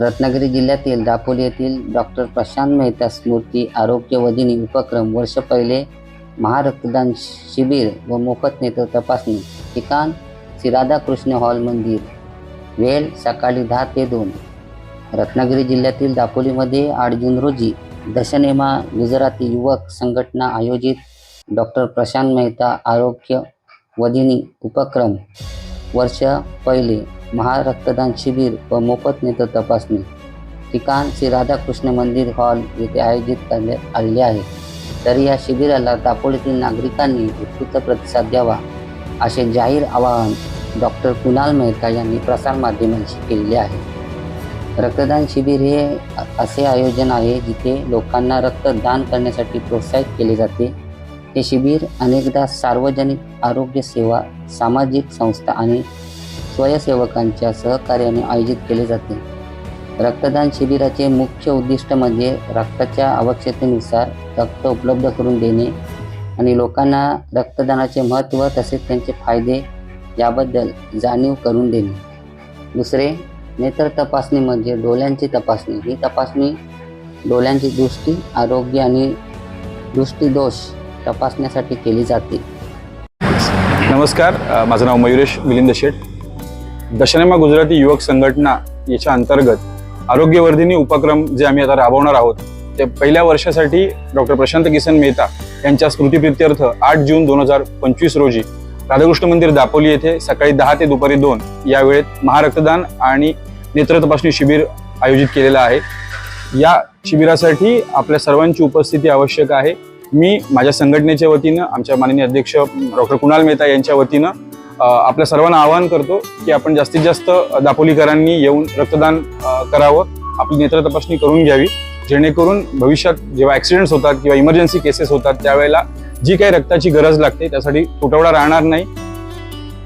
रत्नागिरी जिल्ह्यातील दापोली येथील डॉक्टर प्रशांत मेहता स्मृती आरोग्य वदिनी उपक्रम वर्ष पहिले महारक्तदान शिबिर व मोफत नेत्र तपासणी. ठिकाण श्री राधाकृष्ण हॉल मंदिर. वेळ सकाळी दहा ते दोन. रत्नागिरी जिल्ह्यातील दापोलीमध्ये आठ जून रोजी दशनेमा गुजराती युवक संघटना आयोजित डॉक्टर प्रशांत मेहता आरोग्य वदिनी उपक्रम वर्ष पहिले महारक्तदान शिबिर व मोफत नेत्र तपासणी. ठिकाण श्री राधाकृष्ण मंदिर हॉल येथे आयोजित करण्यात आलेले आहे. तर या शिबिराला दापोलीतील नागरिकांनी उत्कृष्ट प्रतिसाद द्यावा असे जाहीर आवाहन डॉक्टर कुणाल मेहता यांनी प्रसारमाध्यमांशी केलेले आहे. रक्तदान शिबिर हे असे आयोजन आहे जिथे लोकांना रक्तदान करण्यासाठी प्रोत्साहित केले जाते. हे शिबिर अनेकदा सार्वजनिक आरोग्य सेवा सामाजिक संस्था आणि स्वयंसेवकांच्या सहकार्याने आयोजित केले जाते. रक्तदान शिबिराचे मुख्य उद्दिष्ट म्हणजे रक्ताच्या आवश्यकतेनुसार रक्त उपलब्ध करून देणे आणि लोकांना रक्तदानाचे महत्त्व तसेच त्यांचे फायदे याबद्दल जाणीव करून देणे. दुसरे नेत्र तपासणी म्हणजे डोळ्यांची तपासणी. ही तपासणी डोळ्यांची दृष्टी आरोग्य आणि दृष्टीदोष तपासण्यासाठी केली जाते. नमस्कार माझं नाव मयुरेश मिलिंद शेठ. दशनेमा गुजराती युवक संघटना याच्या अंतर्गत आरोग्यवर्धिनी उपक्रम जे आम्ही आता राबवणार आहोत ते पहिल्या वर्षासाठी डॉक्टर प्रशांत किसन मेहता यांच्या स्मृतिप्रित्यर्थ आठ जून दोन हजार पंचवीस रोजी राधाकृष्ण मंदिर दापोली येथे सकाळी दहा ते दुपारी दोन या वेळेत महारक्तदान आणि नेत्र तपासणी शिबिर आयोजित केलेलं आहे. या शिबिरासाठी आपल्या सर्वांची उपस्थिती आवश्यक आहे. मी माझ्या संघटनेच्या वतीनं आमच्या माननीय अध्यक्ष डॉक्टर कुणाल मेहता यांच्या वतीनं आपल्या सर्वांना आवाहन करतो की आपण जास्तीत जास्त दापोलीकरांनी येऊन रक्तदान करावं. आपली नेत्र तपासणी करून घ्यावी. जेणेकरून भविष्यात जेव्हा ॲक्सिडेंट्स होतात किंवा इमर्जन्सी केसेस होतात त्यावेळेला जी काही रक्ताची गरज लागते त्यासाठी तुटवडा राहणार नाही.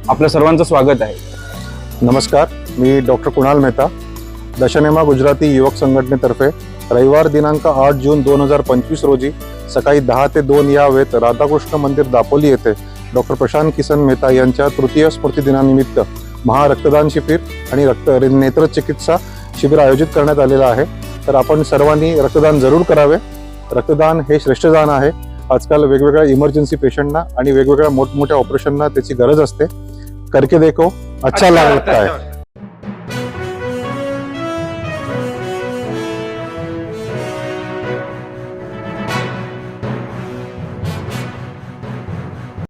आपलं सर्वांचं स्वागत आहे. नमस्कार मी डॉक्टर कुणाल मेहता. दशनेमा गुजराती युवक संघटनेतर्फे रविवार दिनांक आठ जून दोन हजार पंचवीस रोजी सकाळी दहा ते दोन या वेळेत राधाकृष्ण मंदिर दापोली येथे डॉक्टर प्रशांत किसन मेहता यांच्या तृतीय स्मृती दिनानिमित्त महारक्तदान शिबिर आणि रक्त नेत्र चिकित्सा शिबिर आयोजित करण्यात आलेलं आहे. तर आपण सर्वांनी रक्तदान जरूर करावे. रक्तदान हे श्रेष्ठदान आहे. आजकाल वेगवेगळ्या इमर्जन्सी पेशंटना आणि वेगवेगळ्या मोठमोठ्या ऑपरेशनना त्याची गरज असते. करके देखो अच्छा लगता है